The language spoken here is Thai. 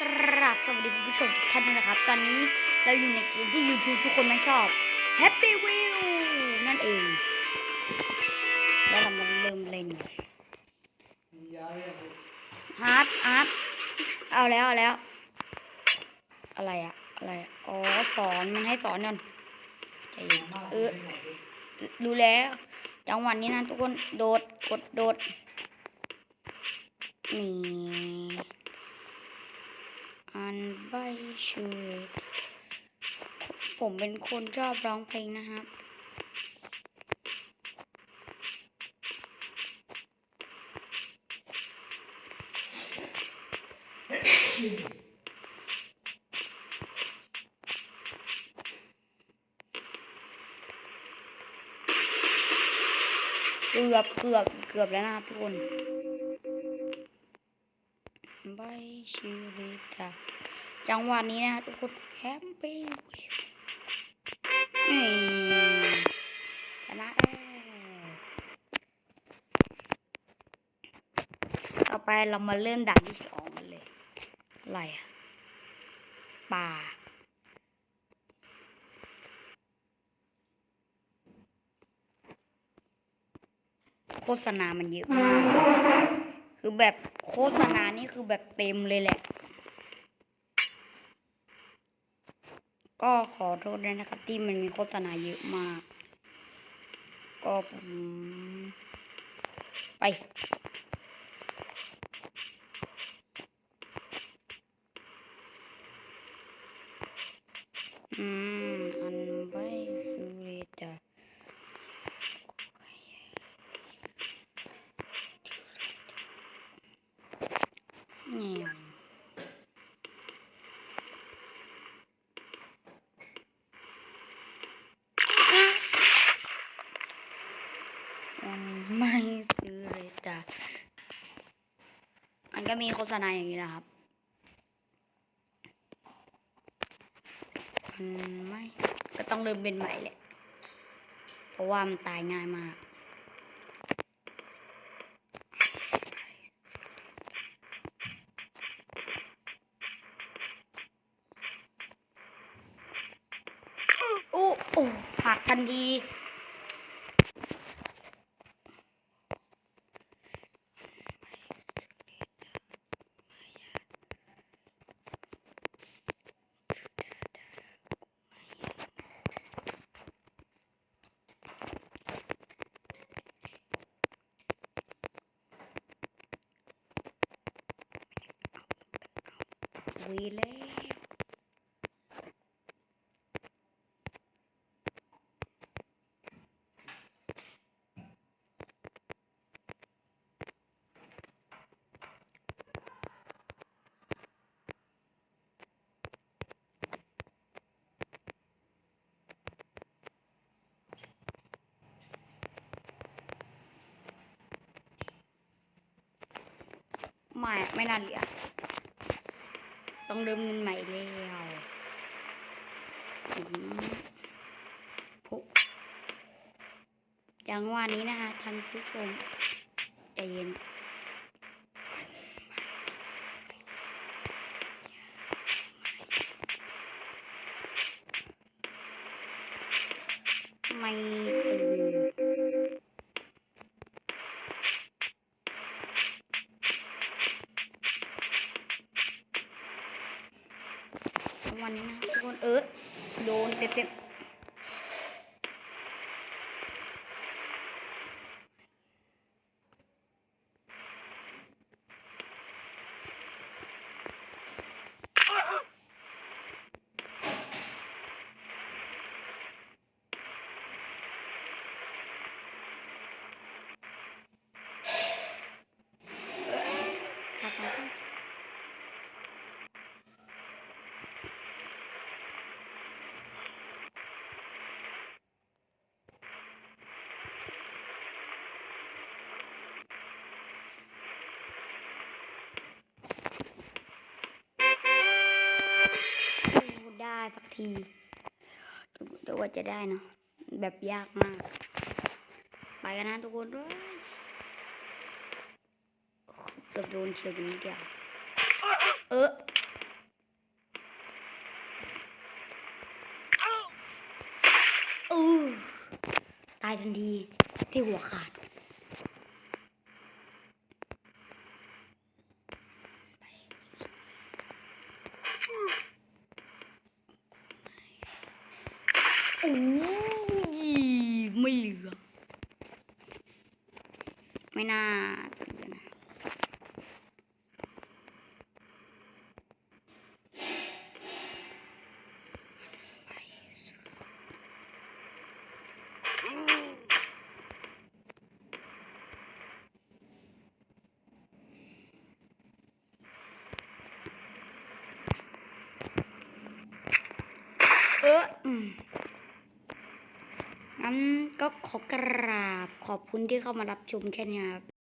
กราบสวัสดีคุณผู้ชมทุกท่านนะครับ ตอนนี้เราอยู่ในเกมที่ YouTube ทุกคนไม่ชอบ Happy Wheel นั่นเอง แล้วเรามาเริ่มเล่นฮาร์ดฮาร์ดเอาแล้ว เอาแล้ว อะไรอะอะไรอะอ๋อ สอน มันให้สอนนใจเย็นเออรู้แล้ว จังหวะนี้นะทุกคน โดด กด โดด นี่ อันใบชูผมเป็นคนชอบร้องเพลงนะครับ เกือบเกือบเกือบแล้วนะครับทุกคน ใบชิริตาจังหวะนี้นะทุกคนแฮปปี้ชนะแล้วต่อไปเรามาเริ่มด่านที่สองกันเลย อะไรอะป่าโฆษณามันเยอะมาก คือแบบโฆษณานี่คือแบบเต็มเลยแหละ ก็ขอโทษด้วยนะครับ ที่มันมีโฆษณาเยอะมาก ก็ผมไป อืม อันใบสุเรตา เนี่ยมันไม่ซื้อเลยจ้ะมัน ก็มีโฆษณาอย่างนี้นะครับมันไม่ก็ต้องเริ่มเป็นใหม่แหละ เพราะว่ามันตายง่ายมากโอ้โอ้หักทันที วีแล้วไม่ไม่น่าเหลือ ต้องเริ่มเงินใหม่แล้วอืมพกอย่างว่านี้นะคะท่านผู้ชมใจเย็น วันนี้นะทุกคนเออโดนเต็มๆ สักทีดูว่าจะได้เนาะแบบยากมาก ไปกันนะทุกคนด้วยเกือบโดนเชือกนนิดเดียวเออตายทันทีที่หัวขาด โอ้ยไม่เหลือ ไม่น่าจะเหลือนะเอออืม งั้นก็ขอกราบขอบคุณที่เข้ามารับชมแค่นี้ครับ